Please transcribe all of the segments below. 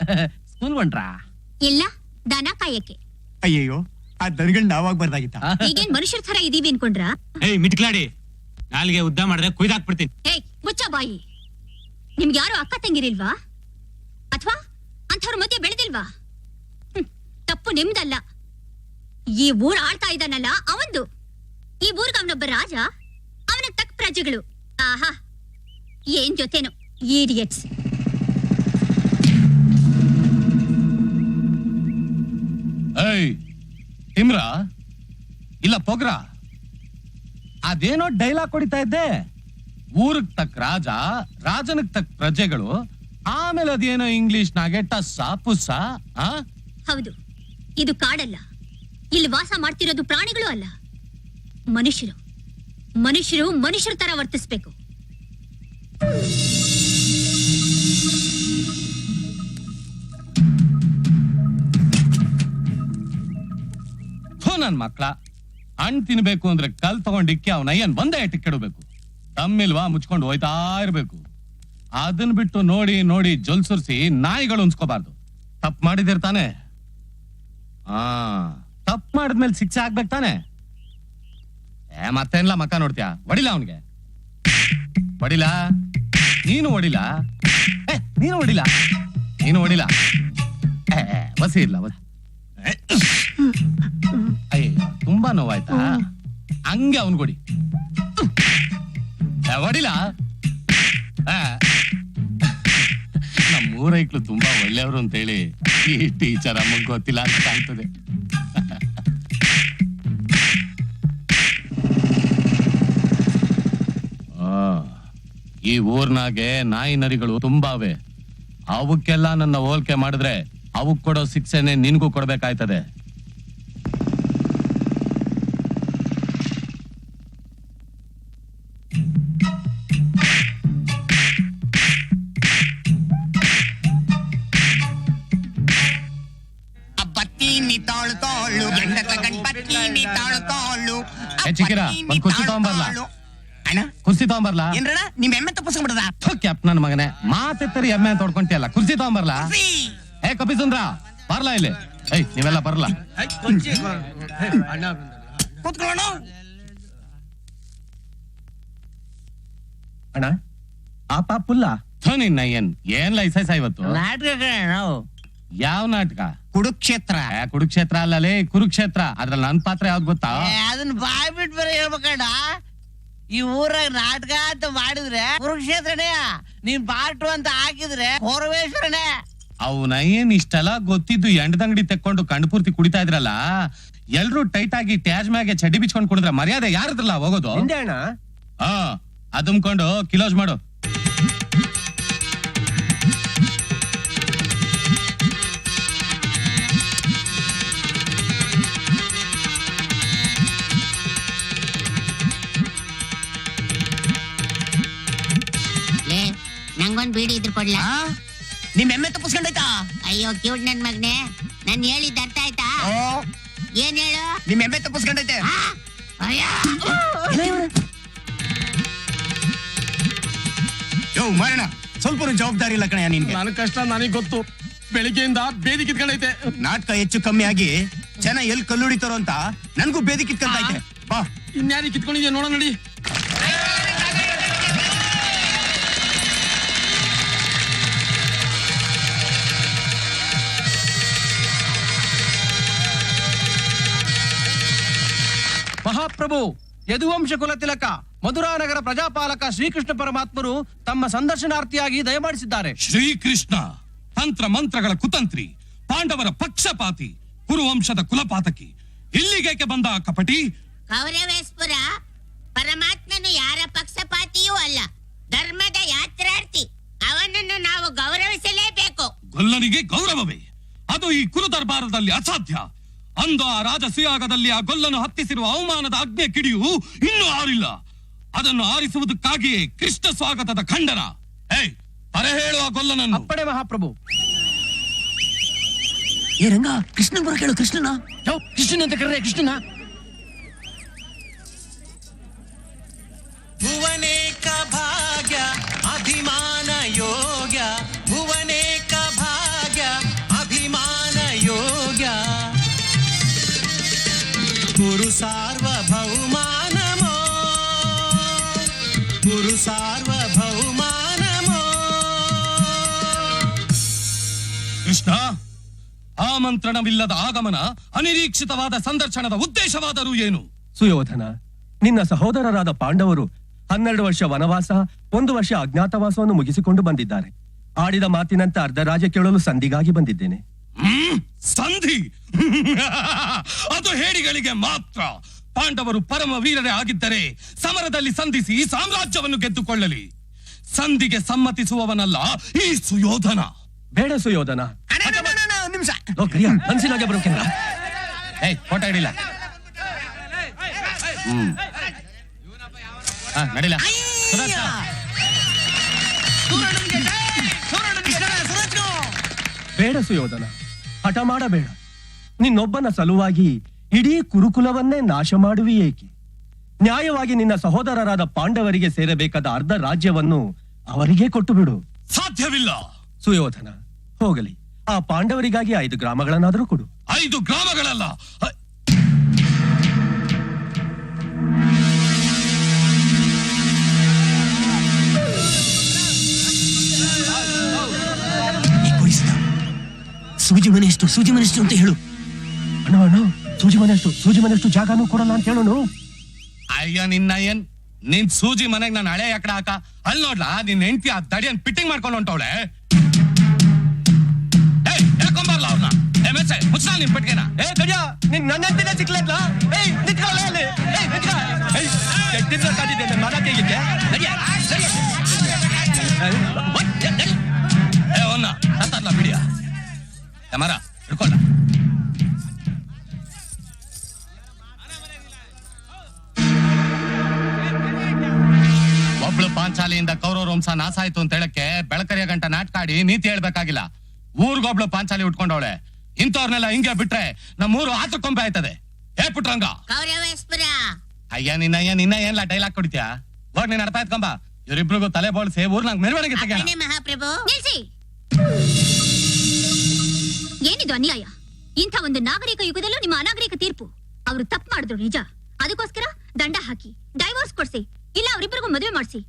School ಹೊಂಟ್ರಾ ಇಲ್ಲ ದನ ಕಾಯಕ್ಕೆ. ಅಯ್ಯಯ್ಯೋ ಆ ದನಗಳ್ ನಾವಾಗ್ಬಾರ್ದಾಗಿತ್ತ ಈಗೇನ್ ಮನುಷ್ಯರ ತರ ಇದೀವಿ ಅನ್ಕೊಂಡ್ರ? ಏಯ್ ಮಿಟ್ಕ್ಲಾಡಿ. ನಾಲ್ಗೆ ಉದ್ದ ಮಾಡಿದ್ರೆ ಕುಯ್ದಾಕ್ಬಿಡ್ತೀನಿ. ಏಯ್ ಮುಚ್ಚ ಬಾಯಿ. ನಿಮ್ಗೆ ಯಾರು ಅಕ್ಕ ತಂಗಿರಿಲ್ವಾ? ಅಥವಾ ಅಂಥವ್ರ ಮಧ್ಯೆ ಬೆಳೆದಿಲ್ವಾ? ಹ್ಮ್, ತಪ್ಪು ನಿಮ್ದಲ್ಲ. ಈ ಊರ್ ಆಳ್ತಾ ಇದ್ದಾನಲ್ಲ ಅವಂದು. ಈ ಊರ್ಗ ಅವನೊಬ್ಬ ರಾಜ ಅವನ ತಕ್ ಪ್ರಜೆಗಳು. ಆಹಾ ಏನ್ ಜೊತೆನೋ ಈಡಿಯಟ್ಸ್ ಏಯ್ ಇಲ್ಲ ಪೊಗ್ರಾ. ಅದೇನೋ ಡೈಲಾಗ್ ಹೊಡಿತಾ ಇದ್ದೆ. ಊರಿಗೆ ತಕ್ಕ ರಾಜ, ರಾಜನಿಗೆ ತಕ್ಕ ಪ್ರಜೆಗಳು, ಆಮೇಲೆ ಅದೇನೋ ಇಂಗ್ಲಿಷ್ ನಾಗೆ ಟಸ್ಸ, ಪುಸ್ಸ ಹೌದು, ಇದು ಕಾಡಲ್ಲ. ಇಲ್ಲಿ ವಾಸ ಮಾಡ್ತಿರೋದು ಪ್ರಾಣಿಗಳು ಅಲ್ಲ. ಮನುಷ್ಯರು ಮನುಷ್ಯರು ಮನುಷ್ಯರ ತರ ವರ್ತಿಸ್ಬೇಕು. ನನ್ ಮಕ್ಳ. ಹಣ್ಣು ತಿನ್ಬೇಕು ಅಂದ್ರೆ ಕಲ್ ತಗೊಂಡ್ ಇಕ್ಕಿ ಅವನ ಏನ್ ಬಂದೇ ಕೆಡಬೇಕು. ತಮ್ಮಿಲ್ವಾ ಮುಚ್ಕೊಂಡು ಹೋಯ್ತಾ ಇರ್ಬೇಕು. ಅದನ್ ಬಿಟ್ಟು ನೋಡಿ ನೋಡಿ ಜೊಲ್ಸುರ್ಸಿ ನಾಯಿಗಳು ಉನ್ಸ್ಕೋಬಾರ್ದು ತಪ್ಪು ಮಾಡಿದಿರ್ತಾನೆ ಆ ತಪ್ಪು ಮಾಡಿದ್ಮೇಲೆ ಶಿಕ್ಷೆ ಆಗ್ಬೇಕು ತಾನೆ? ಏ ಮತ್ತೇನ್ಲ ಮಕ್ಕ ನೋಡ್ತೀಯ? ಹೊಡಿಲ ಅವನ್ಗೆ? ಹೊಡಿಲ ನೀನು ಹೊಡಿಲ ಏ ನೀನು ಹೊಡಿಲ ನೀನು ಹೊಡಿಲ ಏ, ಬಸಿ ಇಲ್ಲ ಬಸ್ ಅಯ್ಯ ತುಂಬಾ ನೋವಾಯ್ತಾ? ಹಂಗೆ ಅವನ್ ಕೊಡಿ. ನಮ್ಮ ಊರೈಕ್ಳು ತುಂಬಾ ಒಳ್ಳೆಯವರು ಅಂತೇಳಿ ಈ ಟೀಚರ್ ಅಮ್ಮಗ್ ಗೊತ್ತಿಲ್ಲ ಅಂತ ಕಾಣ್ತದೆ. ಆ, ಈ ಊರ್ನಾಗೆ ನಾಯಿ ನರಿಗಳು ತುಂಬಾವೆ. ಅವಕ್ಕೆಲ್ಲ ನನ್ನ ಹೋಲ್ಕೆ ಮಾಡಿದ್ರೆ ಅವಕ್ ಕೊಡೋ ಶಿಕ್ಷೆನೆ ನಿನ್ಗೂ ಕೊಡ್ಬೇಕಾಯ್ತದೆ. ಒಂದ್ ಕುರ್ಚಿ ತಗೊಂಬರ್ಲಾ? ಅಣ್ಣ ಕುರ್ಸಿ ತಗೊಂಬರ್ಲಾ? ಏನ್ರಣ ನಿಮ್ ಎಮ್ಮೆ ತಪ್ಪಿಸ್ಕೊಂಡ್ಬಿಡದ ಕ್ಯಾಪ್ ನನ್ನ ಮಗನೇ. ಮಾತೆತ್ತರಿ ಎಮ್ಮೆ ಅಂತ ಹೊಡ್ಕೊಂತಿಯಲ್ಲ. ಕುರ್ಚಿ ತಗೊಂಬರ್ಲಾ? ಏ ಕಪಿಸುಂದ್ರ ಬರ್ಲಾ ಇಲ್ಲಿ. ಏಯ್ ನೀವೆಲ್ಲ ಬರ್ಲಾ? ಕೂತ್ಕೊಳ್ಳೋಣ. ಅಣ್ಣ? ಆ ಪಾಪುಲ್ಲ? ಥು, ನಿನ್ನ ಏನ್ ಏನ್ ಲೈಸೆನ್ಸ್ ಇವತ್ತು? ನಾಟಕ ಯಾವ ನಾಟಕ? ಕುರುಕ್ಷೇತ್ರ. ಏ, ಕುರುಕ್ಷೇತ್ರ ಅಲ್ಲಲೇ ಕುರುಕ್ಷೇತ್ರ. ಅದ್ರಲ್ಲಿ ನನ್ ಪಾತ್ರ ಯಾವ್ದು ಗೊತ್ತಾ? ಏ, ಅದನ್ನ ಬಾಯ್ ಬಿಟ್ಟು ಬರೀ ಹೇಳ್ಬೇಕಣ್ಣ. ಈ ಊರಾಗ ನಾಟಕ ಅಂತ ಮಾಡಿದ್ರೆ ಕುರುಕ್ಷೇತ್ರನೇ. ನೀನ್ ಪಾರ್ಟ್ ಅಂತ ಹಾಕಿದ್ರೆ ಕೊರವೇಶ್ವರನೇ ಅವನ ಏನ್ ಇಷ್ಟೆಲ್ಲ ಗೊತ್ತಿದ್ದು ಎಂಡದಂಗಡಿ ತಕ್ಕೊಂಡು ಕಣ್ಪೂರ್ತಿ ಕುಡಿತಾ ಇದ್ರಲ್ಲ? ಎಲ್ರು ಟೈಟ್ ಆಗಿ ಟ್ಯಾಜ್ ಮ್ಯಾಗೆ ಚಡ್ಡಿ ಬಿಚ್ಕೊಂಡು ಕುಡಿದ್ರೆ ಮರ್ಯಾದೆ ಯಾರದ್ರಲ್ಲ ಹೋಗೋದು ಹಿಂದೆ ಅಣ್ಣ? ಹಾ ಅದುಮ್ಕೊಂಡು ಕಿಲೋಸ್ ಮಾಡು. ನಿಮ್ ಎಮ್ಮೆ ತಪ್ಪಿಸ್ಕೊಂಡಾಯ್ತಾ? ಅಯ್ಯೋ ಕ್ಯೂಟ್ ನನ್ ಮಗ್ನೆ. ನನ್ ಹೇಳಿದ್ ಅರ್ಥ ಆಯ್ತಾ? ಓ. ಏನ್ ಹೇಳು? ನಿಮ್ ಎಮ್ಮೆ ತಪ್ಪಿಸ್ಕೊಂಡೈತೆ. ಆ? ಅಯ್ಯೋ. ಯೋ ಮಾರಣ ಸ್ವಲ್ಪ ಜವಾಬ್ದಾರಿ ಇಲ್ಲ ಕಣಯ್ಯ ನಿನ್ಗೆ. ನನ್ ಕಷ್ಟ ನನಗೆ ಗೊತ್ತು. ಬೆಳಿಗ್ಗೆಯಿಂದ ಬೇದಿ ಕಿತ್ಕೊಂಡೈತೆ. ನಾಟಕ ಹೆಚ್ಚು ಕಮ್ಮಿ ಆಗಿ ಜನ ಎಲ್ಲಿ ಕಲ್ಲುಡಿತಾರೋ ಅಂತ ನನ್ಗೂ ಬೇದಿ ಕಿತ್ಕೊಂತೈತೆ ಬಾ. ಇನ್ಯಾರಿ ಕಿತ್ಕೊಂಡಿದ್ಯಾ ನೋಡ ನೋಡಿ. ಮಹಾಪ್ರಭು ಯದುವಂಶ ಕುಲ ತಿಲಕ ಮಧುರಾನಗರ ಪ್ರಜಾಪಾಲಕ ಶ್ರೀಕೃಷ್ಣ ಪರಮಾತ್ಮರು ತಮ್ಮ ಸಂದರ್ಶನಾರ್ಥಿಯಾಗಿ ದಯಮಾಡಿಸಿದ್ದಾರೆ. ಶ್ರೀಕೃಷ್ಣ ತಂತ್ರ ಮಂತ್ರಗಳ ಕುತಂತ್ರಿ ಪಾಂಡವರ ಪಕ್ಷಪಾತಿ ಕುರುವಂಶದ ಕುಲಪಾತಕಿ ಇಲ್ಲಿಗೇಕೆ ಬಂದ ಆ ಕಪಟಿ? ಕೌರವೇಶ್ವರ ಪರಮಾತ್ಮನು ಯಾರ ಪಕ್ಷಪಾತಿಯೂ ಅಲ್ಲ ಧರ್ಮದ ಯಾತ್ರಾರ್ಥಿ ಅವನನ್ನು ನಾವು ಗೌರವಿಸಲೇಬೇಕು. ಗೊಲ್ಲನಿಗೆ ಗೌರವವೇ ಅದು ಈ ಕುರು ದರ್ಬಾರದಲ್ಲಿ ಅಸಾಧ್ಯ. ಅಂದು ಆ ರಾಜಸುಯಾಗದಲ್ಲಿ ಆ ಗೊಲ್ಲನ್ನು ಹತ್ತಿಸಿರುವ ಅವಮಾನದ ಅಗ್ನಿ ಕಿಡಿಯು ಇನ್ನೂ ಆರಿಲ್ಲ. ಅದನ್ನು ಆರಿಸುವುದಕ್ಕಾಗಿಯೇ ಕೃಷ್ಣ ಸ್ವಾಗತದ ಖಂಡನ. ಏಯ್ ಪರೆ ಹೇಳುವ ಗೊಲ್ಲನನ್ನು. ಅಪ್ಪಣೆ ಮಹಾಪ್ರಭು. ಏ ರಂಗ ಕೃಷ್ಣ ಬರ ಕೇಳು ಕೃಷ್ಣನ? ಯಾವ ಕೃಷ್ಣನ್ ಅಂತ ಕರೆ ಕೃಷ್ಣನ? ಭುವನೇಕ ಭಾಗ್ಯ ಅಭಿಮಾನ సార్వభౌమానమో గురు సార్వభౌమానమో ಕೃಷ್ಣ ಆಮಂತ್ರಣವಿಲ್ಲದ ಆಗಮನ ಅನಿರೀಕ್ಷಿತವಾದ ಸಂದರ್ಶನದ ಉದ್ದೇಶವಾದರೂ ಏನು ಸುಯೋಧನ ನಿನ್ನ ಸಹೋದರರಾದ ಪಾಂಡವರು ಹನ್ನೆರಡು ವರ್ಷ ವನವಾಸ ಒಂದು ವರ್ಷ ಅಜ್ಞಾತವಾಸವನ್ನು ಮುಗಿಸಿಕೊಂಡು ಬಂದಿದ್ದಾರೆ ಆಡಿದ ಮಾತಿನಂತೆ ಅರ್ಧ ರಾಜ್ಯ ಕೇಳಲು ಸಂಧಿಗಾಗಿ ಬಂದಿದ್ದೇನೆ ಹ್ಮ್? ಸಂಧಿ. ಅದು ಹೇಡಿಗಳಿಗೆ ಮಾತ್ರ. ಪಾಂಡವರು ಪರಮ ವೀರರೇ ಆಗಿದ್ದರೆ ಸಮರದಲ್ಲಿ ಸಂಧಿಸಿ ಸಾಮ್ರಾಜ್ಯವನ್ನು ಗೆದ್ದುಕೊಳ್ಳಲಿ. ಸಂಧಿಗೆ ಸಮ್ಮತಿಸುವವನಲ್ಲ ಈ ಸುಯೋಧನ. ಬೇಡ ಸುಯೋಧನ. ನಿಮಿಷ. ಮನ್ಸಿನಾಗೆ ಬರೋಕೆಲ್ಲ ಏಯ್ ಫೋಟೋ ಹಿಡಿಲ್ಲ ಹ್ಮ್. ಹಾ ನಡಿಲ್ಲ ಸುದರ್ಶನ. ಬೇಡ ಸುಯೋಧನ ಹಠ ಮಾಡಬೇಡ. ನಿನ್ನೊಬ್ಬನ ಸಲುವಾಗಿ ಇಡೀ ಕುರುಕುಲವನ್ನೇ ನಾಶ ಮಾಡುವಿ ಏಕೆ? ನ್ಯಾಯವಾಗಿ ನಿನ್ನ ಸಹೋದರರಾದ ಪಾಂಡವರಿಗೆ ಸೇರಬೇಕಾದ ಅರ್ಧ ರಾಜ್ಯವನ್ನು ಅವರಿಗೆ ಕೊಟ್ಟು ಬಿಡು ಸಾಧ್ಯವಿಲ್ಲ. ಸುಯೋಧನ ಹೋಗಲಿ. ಆ ಪಾಂಡವರಿಗಾಗಿ ಐದು ಗ್ರಾಮಗಳನ್ನಾದರೂ ಕೊಡು. ಐದು ಗ್ರಾಮಗಳಲ್ಲ. ಸೂಜಿ ಮನೆ ಎಷ್ಟು ಸೂಜಿ ಮನೆ ಎಷ್ಟು ಅಂತ ಹೇಳು. ಅಣ್ಣ ಅಣ್ಣ ಸೂಜಿ ಮನೆಯಷ್ಟು ಸೂಜಿ ಮನೆ ಎಷ್ಟು ಜಾಗನೂ ಕೊಡಲ್ಲ ಅಂತ ಹೇಳೋನು ಅಯ್ಯ ನಿನ್ನ ಏನ್? ನಿನ್ ಸೂಜಿ ಮನೆಗ್ ನಾನು ಹಳೆ ಯಾಕಡೆ ಹಾಕ. ಅಲ್ಲಿ ನೋಡ್ಲಾ ನಿನ್ ಹೆಂಡತಿ ಆ ದಡಿಯನ್ ಪಿಟ್ಟಿಂಗ್ ಮಾಡ್ಕೊಂಡು ಹೊಂಟವಳೆ. ಏಯ್ ಹೇಳ್ಕೊಂಬರ್ಲ ಅವ್ರನ್ನ ಮೆಚ್ಚೆ ನಿನ್ ಪೆಟ್ಗೆನ ಏ ದಡಿಯ ನಿನ್ ನನ್ನ ಹೆಂಡತಿನೇ ಸಿಕ್ಲತ್ಲ? ಏಯ್ ಮರ ಹಿಡ್ಕೊಂಡ. ಒಬ್ಳು ಪಾಂಚಾಲಿಯಿಂದ ಕೌರವ ವಂಶ ನಾಶ ಆಯ್ತು ಅಂತ ಹೇಳಕ್ಕೆ ಬೆಳಕರಿಯ ಗಂಟ ನಾಟ್ಕಾಡಿ ನೀತಿ ಹೇಳ್ಬೇಕಾಗಿಲ್ಲ. ಊರ್ಗೊಬ್ಳು ಪಾಂಚಾಲಿ ಉಟ್ಕೊಂಡವಳೆ. ಇಂಥವ್ರನ್ನೆಲ್ಲ ಹಿಂಗೆ ಬಿಟ್ರೆ ನಮ್ಮೂರು ಆತಕೊಂಬೆ ಆಯ್ತದೆ. ಏ ಪುಟ್ರಂಗ. ಅಯ್ಯ ನಿನ್ನ ಅಯ್ಯ ನಿನ್ನ ಏನ್ಲ ಡೈಲಾಗ್ ಕೊಡ್ತೀಯಾ? ಹೋಗ್ ನೀನ್ ಅರ್ಥ ಕಂಬ ಇವ್ರಿಬ್ರಿಗೂ ತಲೆ ಬೋಳ್ಸಿ ಊರ್ನಾಗ ಮೆರವಣಿಗೆ ತೆಗೆಯೋಣ. ಅಪ್ಪಣೆ ಮಹಾಪ್ರಭು. ನಿಲ್ಸಿ. ಏನಿದು ಅನ್ಯಾಯ? ಇಂಥ ಒಂದು ನಾಗರಿಕ ಯುಗದಲ್ಲೂ ನಿಮ್ಮ ಅನಾಗರಿಕ ತೀರ್ಪು. ಅವರು ತಪ್ಪು ಮಾಡಿದ್ರು ನಿಜ. ಅದಕ್ಕೋಸ್ಕರ ದಂಡ ಹಾಕಿ ಡೈವೋರ್ಸ್ ಕೊಡ್ಸಿ ಇಲ್ಲ ಅವರಿಬ್ಬರಿಗೂ ಮದುವೆ ಮಾಡಿಸಿ.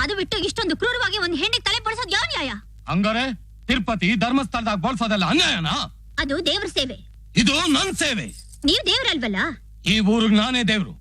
ಅದು ಬಿಟ್ಟು ಇಷ್ಟೊಂದು ಕ್ರೂರವಾಗಿ ಒಂದು ಹೆಣ್ಣಿಗೆ ತಲೆ ಬಡಿಸೋದು ಯಾವ ನ್ಯಾಯ? ಹಂಗಾರೆ ತಿರುಪತಿ ಧರ್ಮಸ್ಥಳದಾಗ ಬಳಸೋದೆಲ್ಲ ಅನ್ಯಾಯನಾ? ಅದು ದೇವ್ರ ಸೇವೆ. ಇದು ನನ್ ಸೇವೆ. ನೀವು ದೇವ್ರಲ್ವಲ್ಲ? ಈ ಊರಿಗೆ ನಾನೇ ದೇವ್ರು.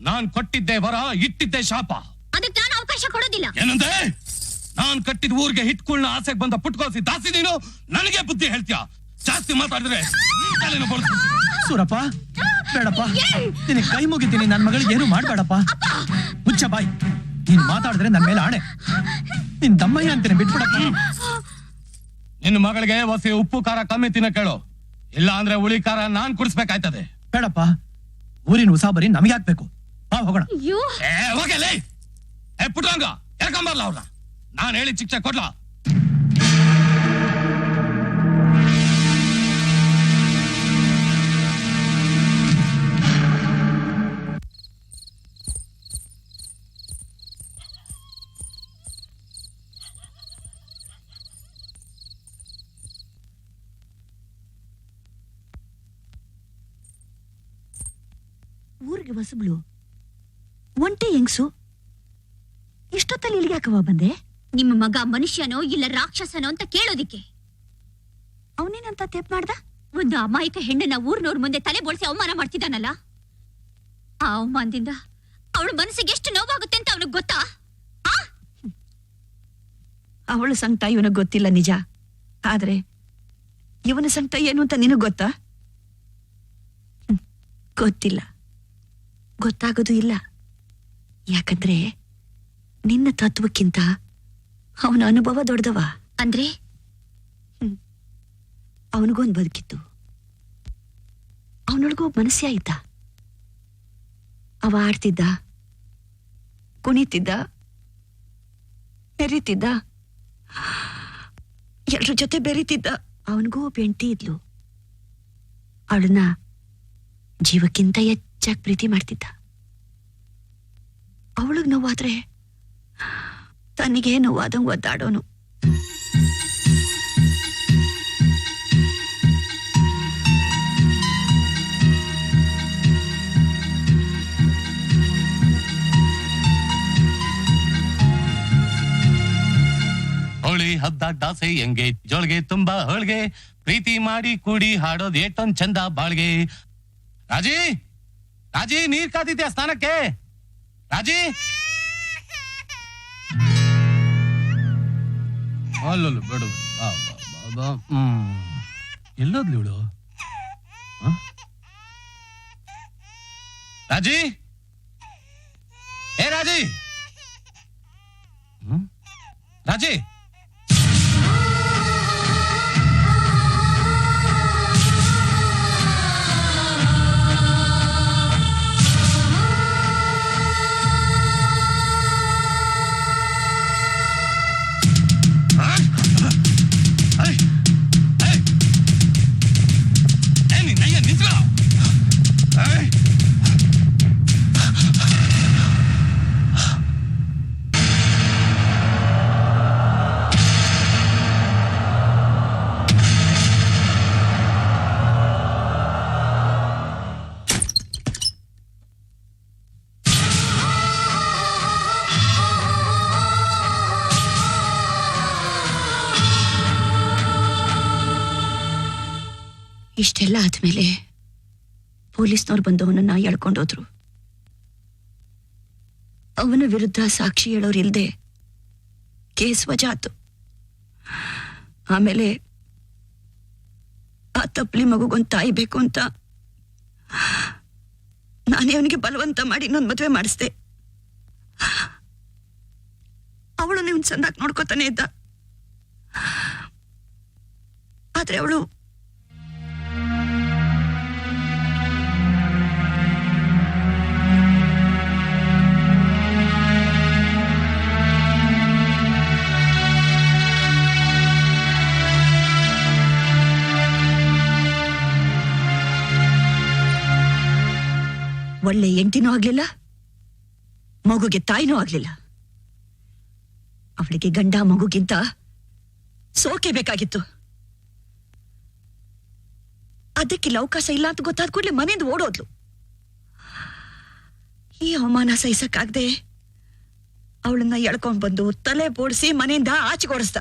ನಾನ್ ಕೊಟ್ಟಿದ್ದೆ ವರ ಇಟ್ಟಿದ್ದೆ ಶಾಪ. ಅದಕ್ಕೆ ನಾನು ಅವಕಾಶ ಕೊಡೋದಿಲ್ಲ. ಏನಂದೆ? ನಾನ್ ಕಟ್ಟಿದ ಊರಿಗೆ ಹಿಟ್ಕುಳ್ನ ಆಸೆಗೆ ಬಂದ ಪುಟ್ಕೋಸಿ ದಾಸಿ ನೀನು ನನಗೆ ಬುದ್ಧಿ ಹೇಳ್ತೀಯ? ಜಾಸ್ತಿ ಮಾತಾಡಿದ್ರೆ. ಸೂರಪ್ಪ ಬೇಡಪ್ಪ. ನಿನಗೆ ಕೈ ಮುಗಿತೀನಿ ನನ್ನ ಮಗಳಿಗೆ ಏನು ಮಾಡ್ಬೇಡಪ್ಪ. ಹುಚ್ಚ ಬಾಯ್ ನೀನ್ ಮಾತಾಡಿದ್ರೆ ನನ್ನ ಮೇಲೆ ಆಣೆ. ನಿನ್ ತಮ್ಮಯ್ಯ ಅಂತೀನಿ ಬಿಟ್ಬಿಡಪ್ಪ. ನಿನ್ನ ಮಗಳಿಗೆ ಹೊಸಿ ಉಪ್ಪು ಖಾರ ಕಮ್ಮಿ ತಿನ್ನ ಕೇಳು. ಇಲ್ಲ ಅಂದ್ರೆ ಹುಳಿ ಖಾರ ನಾನ್ ಕುಡಿಸ್ಬೇಕಾಯ್ತದೆ. ಬೇಡಪ್ಪ. ಊರಿನ ಉಸಾಬರಿ ನಮಗೆ ಹಾಕ್ಬೇಕು. ಬಾ ಹೋಗೋಣ. ಅಯ್ಯೋ. ಏ ಹೋಗಲೇ. ಏ ಪುಟ್ರಂಗ ಯಾಕಂಬರ್ಲ ಅವ್ರ ನಾನ್ ಹೇಳಿ ಶಿಕ್ಷೆ ಕೊಡ್ಲಾ? ಊರಿಗೆ ಹೊಸಬ್ಳು. ಒಂಟಿ ಹೆಂಗ್ಸು? ಇಷ್ಟೊತ್ತಲ್ಲಿ ಇಲ್ಲಿಗೆ ಯಾಕವ್ವ ಬಂದೆ? ನಿಮ್ಮ ಮಗ ಮನುಷ್ಯನೋ ಇಲ್ಲ ರಾಕ್ಷಸನೋ ಅಂತ ಕೇಳೋದಿಕ್ಕೆ? ಅವನೇನಂತ ತೆಪ್ ಮಾಡ್ದ? ಒಂದು ಅಮಾಯಕ ಹೆಣ್ಣನ್ನ ಊರ್ನವ್ರ ಮುಂದೆ ತಲೆ ಬೋಳ್ಸಿ ಅವಮಾನ ಮಾಡ್ತಿದ್ದಾನಲ್ಲ? ಆ ಅವಮಾನದಿಂದ ಅವಳ ಮನಸ್ಸಿಗೆ ಎಷ್ಟು ನೋವಾಗುತ್ತೆ ಅಂತ ಅವನಿಗೆ ಗೊತ್ತಾ? ಆ? ಅವಳ ಸಂಕಟ ಇವನಿಗೆ ಗೊತ್ತಿಲ್ಲ ನಿಜ. ಆದ್ರೆ ಇವನ ಸಂಕಟ ಏನು ಅಂತ ನಿನಗೆ ಗೊತ್ತಾ? ಹ್ಮ್, ಗೊತ್ತಿಲ್ಲ. ಗೊತ್ತಾಗೋದು ಇಲ್ಲ. ಯಾಕಂದ್ರೆ ನಿನ್ನ ತತ್ವಕ್ಕಿಂತ ಅವನ ಅನುಭವ ದೊಡ್ಡದವ. ಅಂದ್ರೆ? ಅವನಿಗೊಂದು ಬದುಕಿತ್ತು. ಅವನೊಳಗೂ ಮನಸ್ಸೇ ಆಯ್ತ ಅವ ಆಡ್ತಿದ್ದ ಕುಣಿತಿದ್ದ ಬೆರೀತಿದ್ದ ಎಲ್ರ ಜೊತೆ ಬೆರೀತಿದ್ದ. ಅವನಿಗೂ ಒಬ್ಬ ಹೆಂಡತಿ ಇದ್ಲು. ಅವಳನ್ನ ಜೀವಕ್ಕಿಂತ ಹೆಚ್ಚಾಗಿ ಪ್ರೀತಿ ಮಾಡ್ತಿದ್ದ. ಅವಳಿಗೆ ನೋವಾದ್ರೆ ತನ್ನಿಗೆ ನೋವಾದಂಗ್ ಒದ್ದಾಡೋನು. ಹೋಳಿ ಹಬ್ಬ ದಾಸೆ ಹೆಂಗೆ, ಜೋಳಿಗೆ ತುಂಬಾ ಹೋಳಿಗೆ, ಪ್ರೀತಿ ಮಾಡಿ ಕೂಡಿ ಹಾಡೋದ್ ಏಟೊಂದ್ ಚಂದ ಬಾಳ್ಗೆ. ರಾಜೀ! ರಾಜಿ ನೀರ್ ಕಾದಿದ್ಯಾ ಸ್ನಾನಕ್ಕೆ? ರಾಜಿ? ಅಲ್ಲಲ್ಲ ಬೇಡ ಎಲ್ಲೋದ್ಲಿ ಇವಳು? ರಾಜಿ? ಏ ರಾಜಿ? ರಾಜಿ? ಇಷ್ಟೆಲ್ಲ ಆದ್ಮೇಲೆ ಪೊಲೀಸ್ನವ್ರು ಬಂದು ಅವನನ್ನ ಎಳ್ಕೊಂಡೋದ್ರು. ಅವನ ವಿರುದ್ಧ ಸಾಕ್ಷಿ ಹೇಳೋರು ಇಲ್ಲದೆ ಕೇಸ್ ವಜಾ ಆತು ಆಮೇಲೆ ಆ ತಪ್ಪಲಿ ಮಗುಗೊಂದು ತಾಯಿ ಬೇಕು ಅಂತ ನಾನೇ ಅವನಿಗೆ ಬಲವಂತ ಮಾಡಿ ಇನ್ನೊಂದು ಮದುವೆ ಮಾಡಿಸ್ದೆ. ಅವಳು ನೀವು ಚಂದಾಗಿ ನೋಡ್ಕೋತಾನೆ ಇದ್ದ. ಆದ್ರೆ ಅವಳು ಹೆಂಡತಿನೂ ಆಗ್ಲಿಲ್ಲ, ಮಗುಗೆ ತಾಯಿನೂ ಆಗ್ಲಿಲ್ಲ. ಅವಳಿಗೆ ಗಂಡ ಮಗುಗಿಂತ ಸೋಕೆ ಬೇಕಾಗಿತ್ತು. ಅದಕ್ಕೆ ಅವಕಾಶ ಇಲ್ಲ ಅಂತ ಗೊತ್ತಾದ ಕೂಡಲೇ ಮನೆಯಿಂದ ಓಡೋದ್ಲು. ಈ ಅವಮಾನ ಸಹಿಸಕ್ಕಾಗದೆ ಅವಳನ್ನ ಎಳ್ಕೊಂಡ್ ಬಂದು ತಲೆ ಬೋಡಿಸಿ ಮನೆಯಿಂದ ಆಚೆಗೆ ಓಡಿಸ್ದ.